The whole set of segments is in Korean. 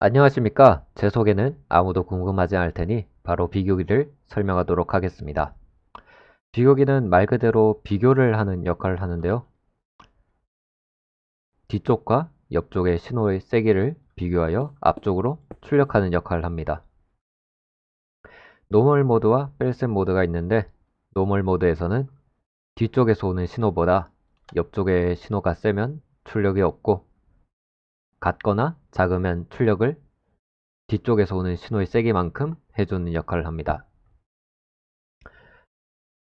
안녕하십니까. 제 소개는 아무도 궁금하지 않을 테니 바로 비교기를 설명하도록 하겠습니다. 비교기는 말 그대로 비교를 하는 역할을 하는데요. 뒤쪽과 옆쪽의 신호의 세기를 비교하여 앞쪽으로 출력하는 역할을 합니다. 노멀 모드와 뺄셈 모드가 있는데 노멀 모드에서는 뒤쪽에서 오는 신호보다 옆쪽의 신호가 세면 출력이 없고 같거나 작으면 출력을 뒤쪽에서 오는 신호의 세기만큼 해주는 역할을 합니다.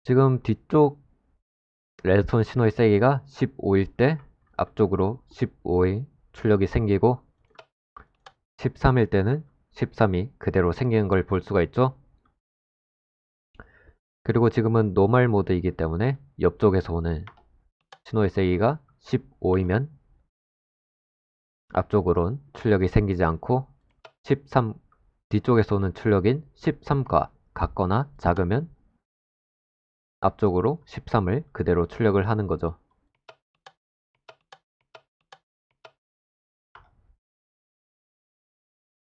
지금 뒤쪽 레드톤 신호의 세기가 15일 때 앞쪽으로 15의 출력이 생기고 13일 때는 13이 그대로 생기는 걸 볼 수가 있죠. 그리고 지금은 노멀 모드이기 때문에 옆쪽에서 오는 신호의 세기가 15이면 앞쪽으론 출력이 생기지 않고 13 뒤쪽에서 오는 출력인 13과 같거나 작으면 앞쪽으로 13을 그대로 출력을 하는 거죠.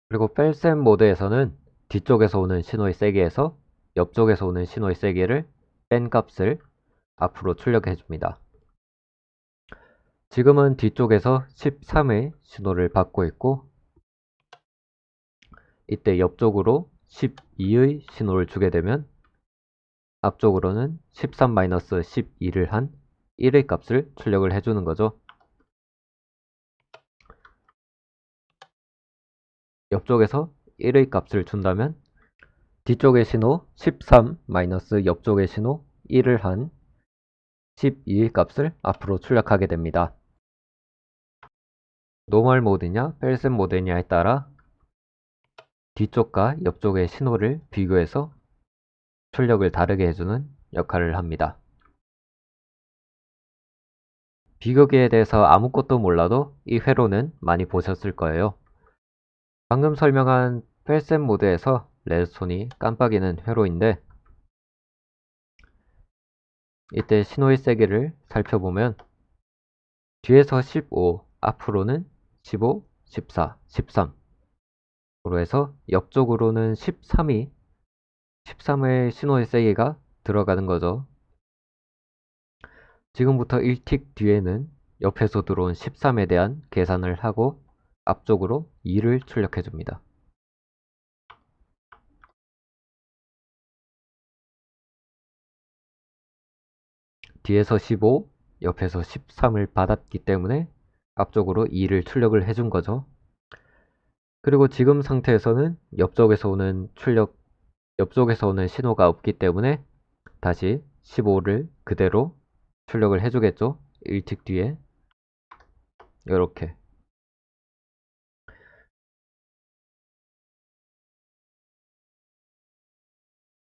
그리고 펠셈 모드에서는 뒤쪽에서 오는 신호의 세기에서 옆쪽에서 오는 신호의 세기를 뺀 값을 앞으로 출력해 줍니다. 지금은 뒤쪽에서 13의 신호를 받고 있고 이때 옆쪽으로 12의 신호를 주게 되면 앞쪽으로는 13-12를 한 1의 값을 출력을 해주는 거죠. 옆쪽에서 1의 값을 준다면 뒤쪽의 신호 13 마이너스 옆쪽의 신호 1을 한 12의 값을 앞으로 출력하게 됩니다. 노멀 모드냐 펠셈 모드냐에 따라 뒤쪽과 옆쪽의 신호를 비교해서 출력을 다르게 해주는 역할을 합니다. 비교기에 대해서 아무것도 몰라도 이 회로는 많이 보셨을 거예요. 방금 설명한 펠셈 모드에서 레드스톤이 깜빡이는 회로인데 이때 신호의 세기를 살펴보면 뒤에서 15, 앞으로는 15, 14, 13 으로 해서 옆쪽으로는 13이 13의 신호의 세기가 들어가는 거죠. 지금부터 1틱 뒤에는 옆에서 들어온 13에 대한 계산을 하고 앞쪽으로 2를 출력해 줍니다. 뒤에서 15, 옆에서 13을 받았기 때문에 앞쪽으로 2를 출력을 해준 거죠. 그리고 지금 상태에서는 옆쪽에서 오는 출력, 옆쪽에서 오는 신호가 없기 때문에 다시 15를 그대로 출력을 해주겠죠. 1틱 뒤에 이렇게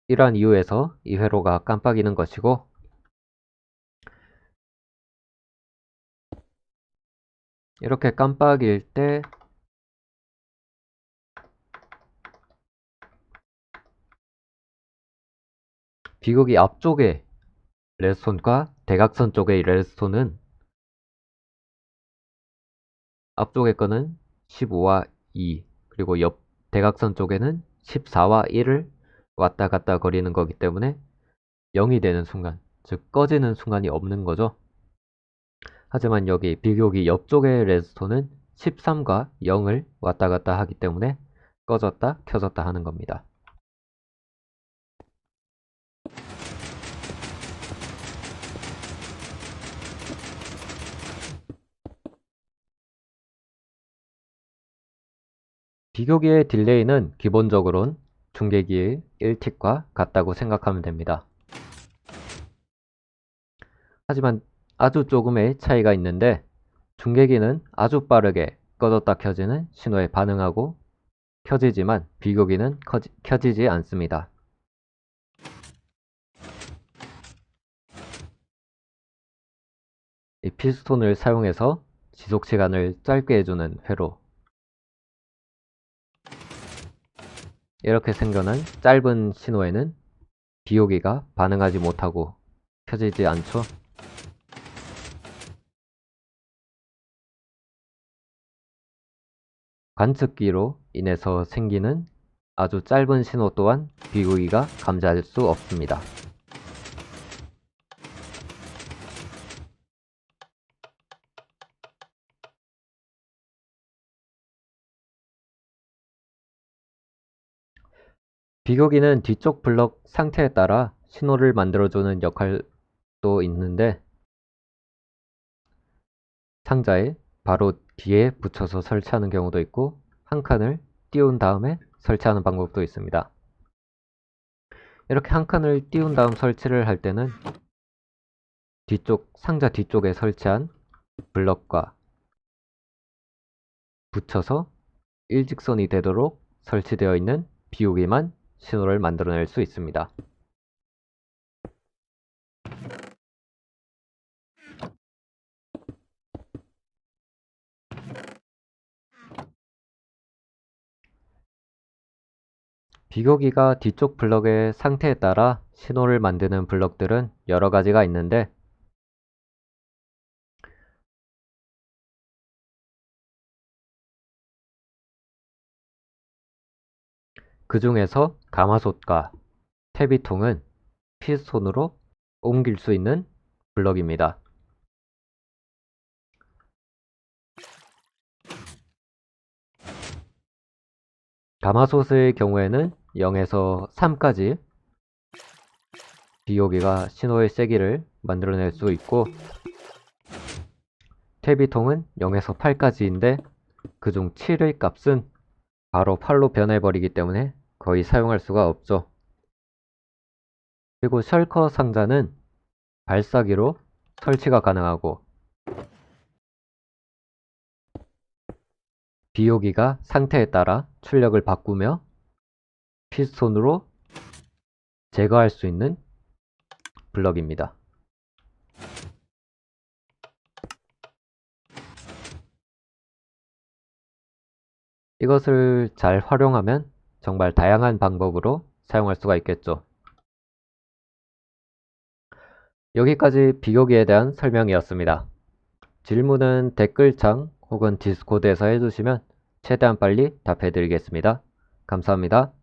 이러한 이유에서 이 회로가 깜빡이는 것이고 이렇게 깜빡일 때 비극이 앞쪽에 레드스톤과 대각선 쪽의 레드스톤은 앞쪽에 거는 15와 2 그리고 옆 대각선 쪽에는 14와 1을 왔다 갔다 거리는 거기 때문에 0이 되는 순간 즉 꺼지는 순간이 없는 거죠 하지만 여기 비교기 옆쪽의 레드스톤은 13과 0을 왔다 갔다 하기 때문에 꺼졌다 켜졌다 하는 겁니다 비교기의 딜레이는 기본적으론 중계기의 1틱과 같다고 생각하면 됩니다. 하지만 아주 조금의 차이가 있는데 중계기는 아주 빠르게 꺼졌다 켜지는 신호에 반응하고 켜지지만 비교기는 커지, 켜지지 않습니다. 이 피스톤을 사용해서 지속 시간을 짧게 해주는 회로 이렇게 생겨난 짧은 신호에는 비오기가 반응하지 못하고 켜지지 않죠. 관측기로 인해서 생기는 아주 짧은 신호 또한 비구기가 감지할 수 없습니다. 비교기는 뒤쪽 블럭 상태에 따라 신호를 만들어주는 역할도 있는데 상자에 바로 뒤에 붙여서 설치하는 경우도 있고 한 칸을 띄운 다음에 설치하는 방법도 있습니다. 이렇게 한 칸을 띄운 다음 설치를 할 때는 뒤쪽 상자 뒤쪽에 설치한 블럭과 붙여서 일직선이 되도록 설치되어 있는 비우기만 신호를 만들어낼 수 있습니다. 비교기가 뒤쪽 블럭의 상태에 따라 신호를 만드는 블럭들은 여러 가지가 있는데 그 중에서 가마솥과 퇴비통은 피스톤으로 옮길 수 있는 블럭입니다. 가마솥의 경우에는 0에서 3까지 비오기가 신호의 세기를 만들어낼 수 있고 퇴비통은 0에서 8까지인데 그중 7의 값은 바로 8로 변해버리기 때문에 거의 사용할 수가 없죠. 그리고 셜커 상자는 발사기로 설치가 가능하고 비오기가 상태에 따라 출력을 바꾸며 피스톤으로 제거할 수 있는 블럭입니다. 이것을 잘 활용하면 정말 다양한 방법으로 사용할 수가 있겠죠. 여기까지 비교기에 대한 설명이었습니다. 질문은 댓글창 혹은 디스코드에서 해주시면 최대한 빨리 답해 드리겠습니다. 감사합니다.